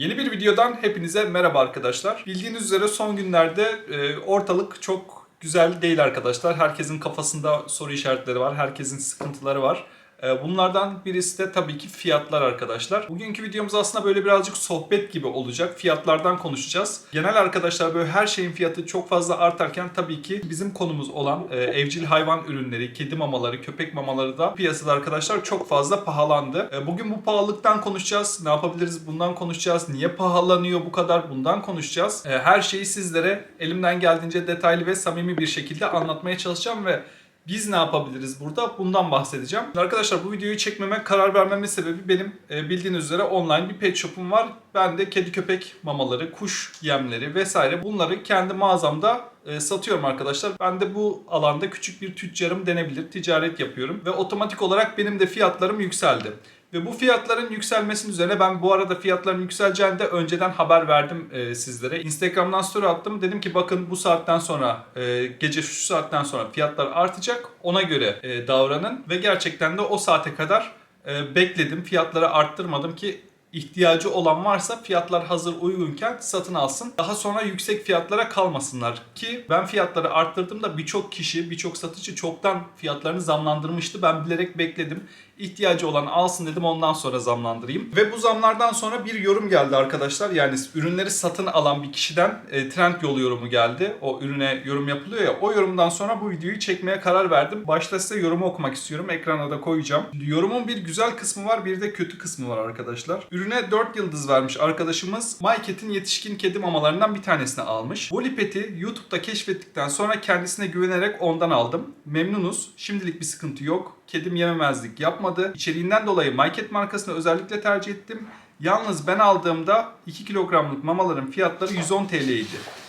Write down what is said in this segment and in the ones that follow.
Yeni bir videodan hepinize merhaba arkadaşlar. Bildiğiniz üzere son günlerde e, ortalık çok güzel değil arkadaşlar. Herkesin kafasında soru işaretleri var, herkesin sıkıntıları var. E, Bunlardan birisi de tabii ki fiyatlar arkadaşlar. Bugünkü videomuz aslında böyle birazcık sohbet gibi olacak. Fiyatlardan konuşacağız. Genel arkadaşlar böyle her şeyin fiyatı çok fazla artarken tabii ki bizim konumuz olan e, evcil hayvan ürünleri, kedi mamaları, köpek mamaları da piyasada arkadaşlar çok fazla pahalandı. E, Bugün bu pahalılıktan konuşacağız. Ne yapabiliriz bundan konuşacağız. Niye pahalanıyor bu kadar bundan konuşacağız. E, Her şeyi sizlere elimden geldiğince detaylı ve samimi bir şekilde anlatmaya çalışacağım ve biz ne yapabiliriz burada? Bundan bahsedeceğim. Arkadaşlar bu videoyu çekmeme karar vermemin sebebi benim e, bildiğiniz üzere online bir pet shop'um var. Ben de kedi köpek mamaları, kuş yemleri vesaire bunları kendi mağazamda e, satıyorum arkadaşlar. Ben de bu alanda küçük bir tüccarım denebilir. Ticaret yapıyorum ve otomatik olarak benim de fiyatlarım yükseldi. Ve bu fiyatların yükselmesinin üzerine ben bu arada fiyatların yükseleceğini de önceden haber verdim e, sizlere. Instagram'dan story attım. Dedim ki bakın bu saatten sonra e, gece şu saatten sonra fiyatlar artacak. Ona göre e, davranın. Ve gerçekten de o saate kadar e, bekledim. Fiyatları arttırmadım ki ihtiyacı olan varsa fiyatlar hazır uygunken satın alsın. Daha sonra yüksek fiyatlara kalmasınlar ki ben fiyatları arttırdığımda birçok kişi, birçok satıcı çoktan fiyatlarını zamlandırmıştı. Ben bilerek bekledim. İhtiyacı olan alsın dedim ondan sonra zamlandırayım. Ve bu zamlardan sonra bir yorum geldi arkadaşlar. Yani ürünleri satın alan bir kişiden e, trend yolu yorumu geldi. O ürüne yorum yapılıyor ya. O yorumdan sonra bu videoyu çekmeye karar verdim. Başta size yorumu okumak istiyorum. Ekrana da koyacağım. Yorumun bir güzel kısmı var bir de kötü kısmı var arkadaşlar. Ürüne 4 yıldız vermiş arkadaşımız. MyCat'in yetişkin kedi mamalarından bir tanesini almış. Bu lipeti YouTube'da keşfettikten sonra kendisine güvenerek ondan aldım. Memnunuz. Şimdilik bir sıkıntı yok. Kedim yememezlik yapmadı. İçeriğinden dolayı MyCat markasını özellikle tercih ettim. Yalnız ben aldığımda 2 kilogramlık mamaların fiyatları 110 TL'ydi.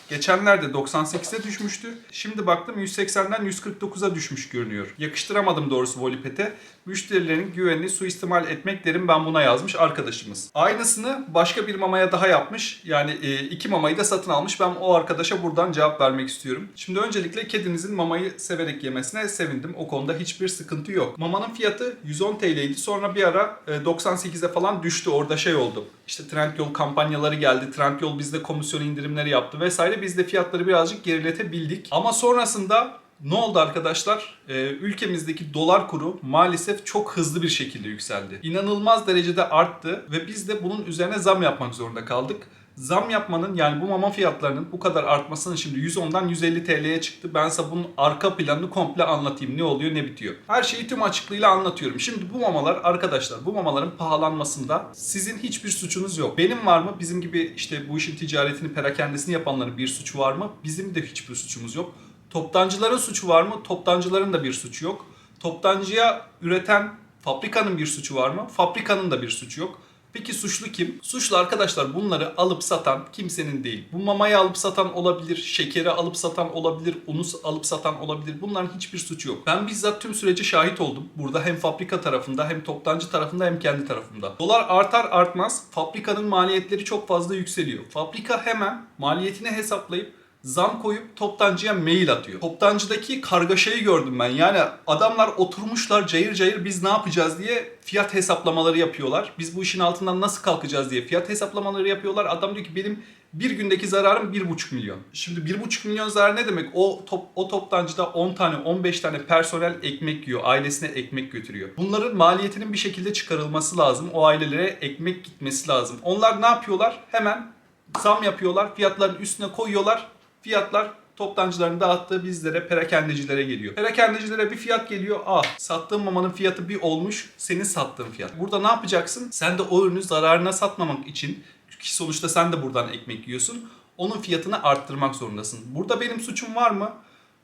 Geçenlerde 98'e düşmüştü. Şimdi baktım 180'den 149'a düşmüş görünüyor. Yakıştıramadım doğrusu Volipet'e. Müşterilerin güvenini suistimal etmek derim ben buna yazmış arkadaşımız. Aynısını başka bir mamaya daha yapmış. Yani e, iki mamayı da satın almış. Ben o arkadaşa buradan cevap vermek istiyorum. Şimdi öncelikle kedinizin mamayı severek yemesine sevindim. O konuda hiçbir sıkıntı yok. Mamanın fiyatı 110 TL'ydi. Sonra bir ara e, 98'e falan düştü. Orada şey oldu. İşte Trendyol kampanyaları geldi. Trendyol bizde komisyon indirimleri yaptı vesaire. Biz de fiyatları birazcık geriletebildik. Ama sonrasında ne oldu arkadaşlar? Ee, ülkemizdeki dolar kuru maalesef çok hızlı bir şekilde yükseldi. İnanılmaz derecede arttı ve biz de bunun üzerine zam yapmak zorunda kaldık. Zam yapmanın yani bu mama fiyatlarının bu kadar artmasının şimdi 110'dan 150 TL'ye çıktı. Ben size bunun arka planını komple anlatayım. Ne oluyor ne bitiyor. Her şeyi tüm açıklığıyla anlatıyorum. Şimdi bu mamalar arkadaşlar bu mamaların pahalanmasında sizin hiçbir suçunuz yok. Benim var mı? Bizim gibi işte bu işin ticaretini perakendesini yapanların bir suçu var mı? Bizim de hiçbir suçumuz yok. Toptancıların suçu var mı? Toptancıların da bir suçu yok. Toptancıya üreten fabrikanın bir suçu var mı? Fabrikanın da bir suçu yok. Peki suçlu kim? Suçlu arkadaşlar bunları alıp satan kimsenin değil. Bu mamayı alıp satan olabilir, şekeri alıp satan olabilir, unu alıp satan olabilir. Bunların hiçbir suçu yok. Ben bizzat tüm sürece şahit oldum. Burada hem fabrika tarafında hem toptancı tarafında hem kendi tarafımda. Dolar artar artmaz fabrikanın maliyetleri çok fazla yükseliyor. Fabrika hemen maliyetini hesaplayıp zam koyup toptancıya mail atıyor. Toptancıdaki kargaşayı gördüm ben. Yani adamlar oturmuşlar cayır cayır biz ne yapacağız diye fiyat hesaplamaları yapıyorlar. Biz bu işin altından nasıl kalkacağız diye fiyat hesaplamaları yapıyorlar. Adam diyor ki benim bir gündeki zararım 1,5 milyon. Şimdi 1,5 milyon zarar ne demek? O top, o toptancıda 10 tane 15 tane personel ekmek yiyor. Ailesine ekmek götürüyor. Bunların maliyetinin bir şekilde çıkarılması lazım. O ailelere ekmek gitmesi lazım. Onlar ne yapıyorlar? Hemen zam yapıyorlar. Fiyatların üstüne koyuyorlar. Fiyatlar toptancıların dağıttığı bizlere, perakendecilere geliyor. Perakendecilere bir fiyat geliyor. Ah sattığın mamanın fiyatı bir olmuş, senin sattığın fiyat. Burada ne yapacaksın? Sen de o ürünü zararına satmamak için, ki sonuçta sen de buradan ekmek yiyorsun, onun fiyatını arttırmak zorundasın. Burada benim suçum var mı?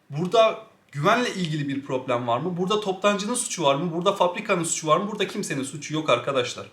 Burada güvenle ilgili bir problem var mı? Burada toptancının suçu var mı? Burada fabrikanın suçu var mı? Burada kimsenin suçu yok arkadaşlar.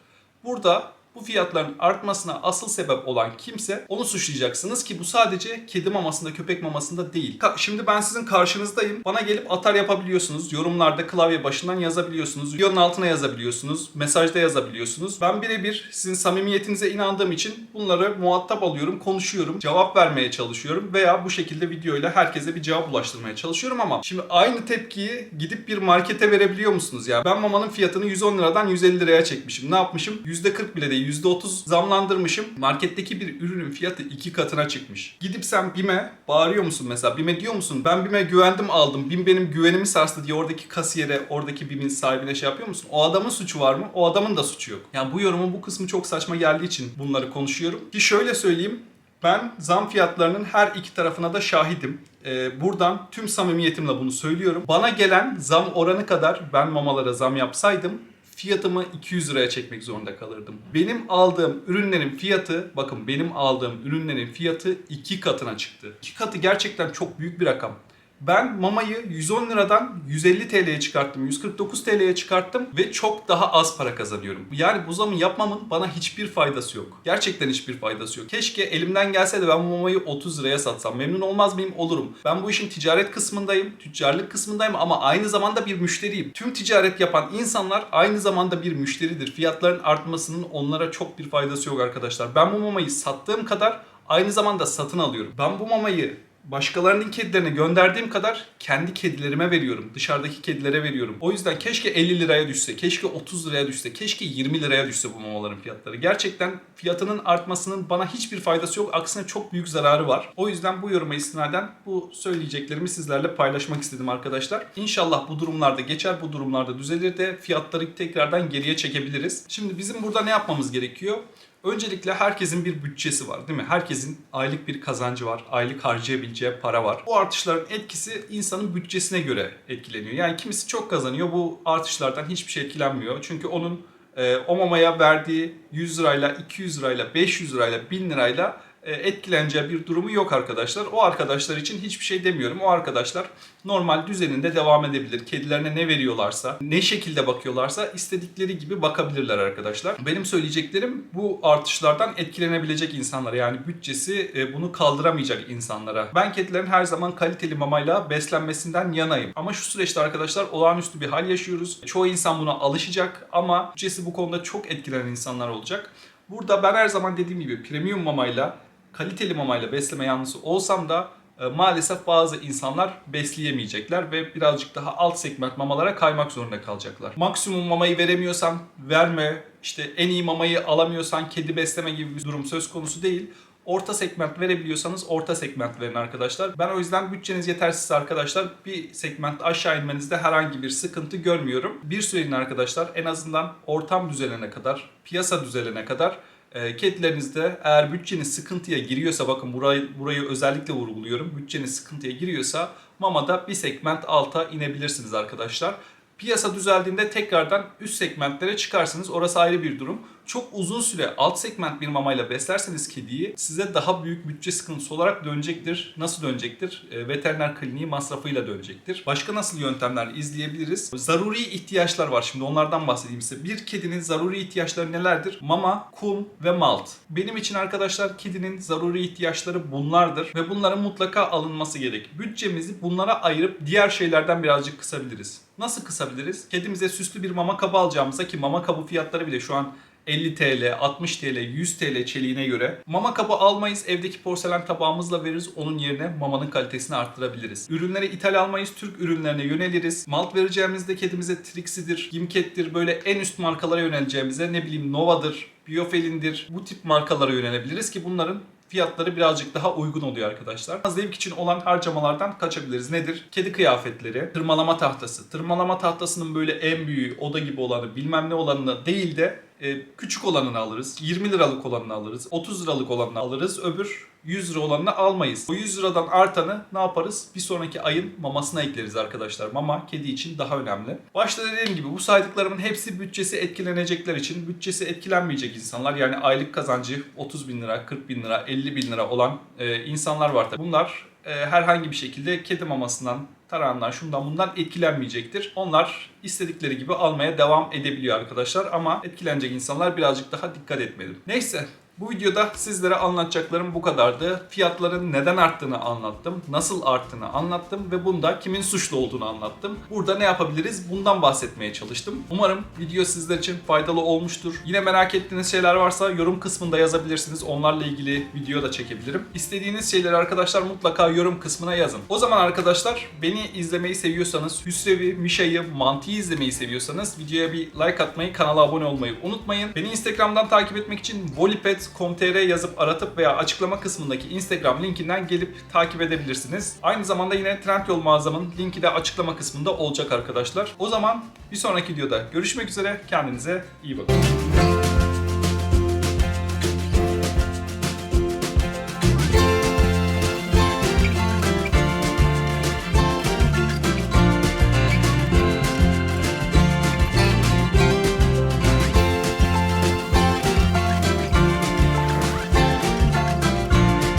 Burada bu fiyatların artmasına asıl sebep olan kimse onu suçlayacaksınız ki bu sadece kedi mamasında köpek mamasında değil. Ka- Şimdi ben sizin karşınızdayım. Bana gelip atar yapabiliyorsunuz. Yorumlarda klavye başından yazabiliyorsunuz. Videonun altına yazabiliyorsunuz. Mesajda yazabiliyorsunuz. Ben birebir sizin samimiyetinize inandığım için bunları muhatap alıyorum, konuşuyorum, cevap vermeye çalışıyorum veya bu şekilde videoyla herkese bir cevap ulaştırmaya çalışıyorum ama şimdi aynı tepkiyi gidip bir markete verebiliyor musunuz ya? Ben mamanın fiyatını 110 liradan 150 liraya çekmişim. Ne yapmışım? %40 bile değil %30 zamlandırmışım. Marketteki bir ürünün fiyatı iki katına çıkmış. Gidip sen BİM'e bağırıyor musun mesela? BİM'e diyor musun? Ben BİM'e güvendim aldım. BİM benim güvenimi sarstı diye oradaki kasiyere, oradaki BİM'in sahibine şey yapıyor musun? O adamın suçu var mı? O adamın da suçu yok. Yani bu yorumun bu kısmı çok saçma geldiği için bunları konuşuyorum. Ki şöyle söyleyeyim. Ben zam fiyatlarının her iki tarafına da şahidim. Ee, buradan tüm samimiyetimle bunu söylüyorum. Bana gelen zam oranı kadar ben mamalara zam yapsaydım fiyatımı 200 liraya çekmek zorunda kalırdım. Benim aldığım ürünlerin fiyatı, bakın benim aldığım ürünlerin fiyatı iki katına çıktı. İki katı gerçekten çok büyük bir rakam. Ben mamayı 110 liradan 150 TL'ye çıkarttım, 149 TL'ye çıkarttım ve çok daha az para kazanıyorum. Yani bu zamı yapmamın bana hiçbir faydası yok. Gerçekten hiçbir faydası yok. Keşke elimden gelse de ben bu mamayı 30 liraya satsam. Memnun olmaz mıyım? Olurum. Ben bu işin ticaret kısmındayım, tüccarlık kısmındayım ama aynı zamanda bir müşteriyim. Tüm ticaret yapan insanlar aynı zamanda bir müşteridir. Fiyatların artmasının onlara çok bir faydası yok arkadaşlar. Ben bu mamayı sattığım kadar aynı zamanda satın alıyorum. Ben bu mamayı başkalarının kedilerine gönderdiğim kadar kendi kedilerime veriyorum. Dışarıdaki kedilere veriyorum. O yüzden keşke 50 liraya düşse, keşke 30 liraya düşse, keşke 20 liraya düşse bu mamaların fiyatları. Gerçekten fiyatının artmasının bana hiçbir faydası yok. Aksine çok büyük zararı var. O yüzden bu yoruma istinaden bu söyleyeceklerimi sizlerle paylaşmak istedim arkadaşlar. İnşallah bu durumlarda geçer, bu durumlarda düzelir de fiyatları tekrardan geriye çekebiliriz. Şimdi bizim burada ne yapmamız gerekiyor? Öncelikle herkesin bir bütçesi var değil mi? Herkesin aylık bir kazancı var. Aylık harcayabileceği para var. Bu artışların etkisi insanın bütçesine göre etkileniyor. Yani kimisi çok kazanıyor. Bu artışlardan hiçbir şey etkilenmiyor. Çünkü onun e, o mamaya verdiği 100 lirayla, 200 lirayla, 500 lirayla, 1000 lirayla etkileneceği bir durumu yok arkadaşlar. O arkadaşlar için hiçbir şey demiyorum. O arkadaşlar normal düzeninde devam edebilir. Kedilerine ne veriyorlarsa, ne şekilde bakıyorlarsa istedikleri gibi bakabilirler arkadaşlar. Benim söyleyeceklerim bu artışlardan etkilenebilecek insanlara yani bütçesi e, bunu kaldıramayacak insanlara. Ben kedilerin her zaman kaliteli mamayla beslenmesinden yanayım. Ama şu süreçte arkadaşlar olağanüstü bir hal yaşıyoruz. Çoğu insan buna alışacak ama bütçesi bu konuda çok etkilenen insanlar olacak. Burada ben her zaman dediğim gibi premium mamayla kaliteli mamayla besleme yanlısı olsam da e, maalesef bazı insanlar besleyemeyecekler ve birazcık daha alt segment mamalara kaymak zorunda kalacaklar. Maksimum mamayı veremiyorsan verme, işte en iyi mamayı alamıyorsan kedi besleme gibi bir durum söz konusu değil. Orta segment verebiliyorsanız orta segment verin arkadaşlar. Ben o yüzden bütçeniz yetersizse arkadaşlar bir segment aşağı inmenizde herhangi bir sıkıntı görmüyorum. Bir sürenin arkadaşlar en azından ortam düzelene kadar, piyasa düzelene kadar e, kedilerinizde eğer bütçeniz sıkıntıya giriyorsa bakın burayı, burayı özellikle vurguluyorum. Bütçeniz sıkıntıya giriyorsa mamada bir segment alta inebilirsiniz arkadaşlar. Piyasa düzeldiğinde tekrardan üst segmentlere çıkarsınız. Orası ayrı bir durum. Çok uzun süre alt segment bir mamayla beslerseniz kediyi size daha büyük bütçe sıkıntısı olarak dönecektir. Nasıl dönecektir? E, veteriner kliniği masrafıyla dönecektir. Başka nasıl yöntemler izleyebiliriz? Zaruri ihtiyaçlar var. Şimdi onlardan bahsedeyim size. Bir kedinin zaruri ihtiyaçları nelerdir? Mama, kum ve malt. Benim için arkadaşlar kedinin zaruri ihtiyaçları bunlardır ve bunların mutlaka alınması gerek. Bütçemizi bunlara ayırıp diğer şeylerden birazcık kısabiliriz. Nasıl kısabiliriz? Kedimize süslü bir mama kabı alacağımızda ki mama kabı fiyatları bile şu an 50 TL, 60 TL, 100 TL çeliğine göre. Mama kabı almayız, evdeki porselen tabağımızla veririz. Onun yerine mamanın kalitesini arttırabiliriz. Ürünleri ithal almayız, Türk ürünlerine yöneliriz. Malt vereceğimizde kedimize Trixi'dir, Gimket'tir böyle en üst markalara yöneleceğimize ne bileyim Nova'dır, Biofelin'dir bu tip markalara yönelebiliriz ki bunların fiyatları birazcık daha uygun oluyor arkadaşlar. Zevk için olan harcamalardan kaçabiliriz. Nedir? Kedi kıyafetleri, tırmalama tahtası. Tırmalama tahtasının böyle en büyüğü, oda gibi olanı, bilmem ne olanını değil de küçük olanını alırız. 20 liralık olanını alırız. 30 liralık olanını alırız. Öbür 100 lira olanını almayız. O 100 liradan artanı ne yaparız? Bir sonraki ayın mamasına ekleriz arkadaşlar. Mama kedi için daha önemli. Başta dediğim gibi bu saydıklarımın hepsi bütçesi etkilenecekler için. Bütçesi etkilenmeyecek insanlar yani aylık kazancı 30 bin lira, 40 bin lira, 50 bin lira olan e, insanlar var tabii. Bunlar e, herhangi bir şekilde kedi mamasından tarağından şundan bundan etkilenmeyecektir. Onlar istedikleri gibi almaya devam edebiliyor arkadaşlar ama etkilenecek insanlar birazcık daha dikkat etmeli. Neyse bu videoda sizlere anlatacaklarım bu kadardı. Fiyatların neden arttığını anlattım, nasıl arttığını anlattım ve bunda kimin suçlu olduğunu anlattım. Burada ne yapabiliriz bundan bahsetmeye çalıştım. Umarım video sizler için faydalı olmuştur. Yine merak ettiğiniz şeyler varsa yorum kısmında yazabilirsiniz. Onlarla ilgili video da çekebilirim. İstediğiniz şeyleri arkadaşlar mutlaka yorum kısmına yazın. O zaman arkadaşlar beni izlemeyi seviyorsanız, Hüsrev'i, Mişa'yı, Mantı'yı izlemeyi seviyorsanız videoya bir like atmayı, kanala abone olmayı unutmayın. Beni Instagram'dan takip etmek için volipet.com.tr yazıp aratıp veya açıklama kısmındaki Instagram linkinden gelip takip edebilirsiniz. Aynı zamanda yine Trendyol mağazamın linki de açıklama kısmında olacak arkadaşlar. O zaman bir sonraki videoda görüşmek üzere. Kendinize iyi bakın.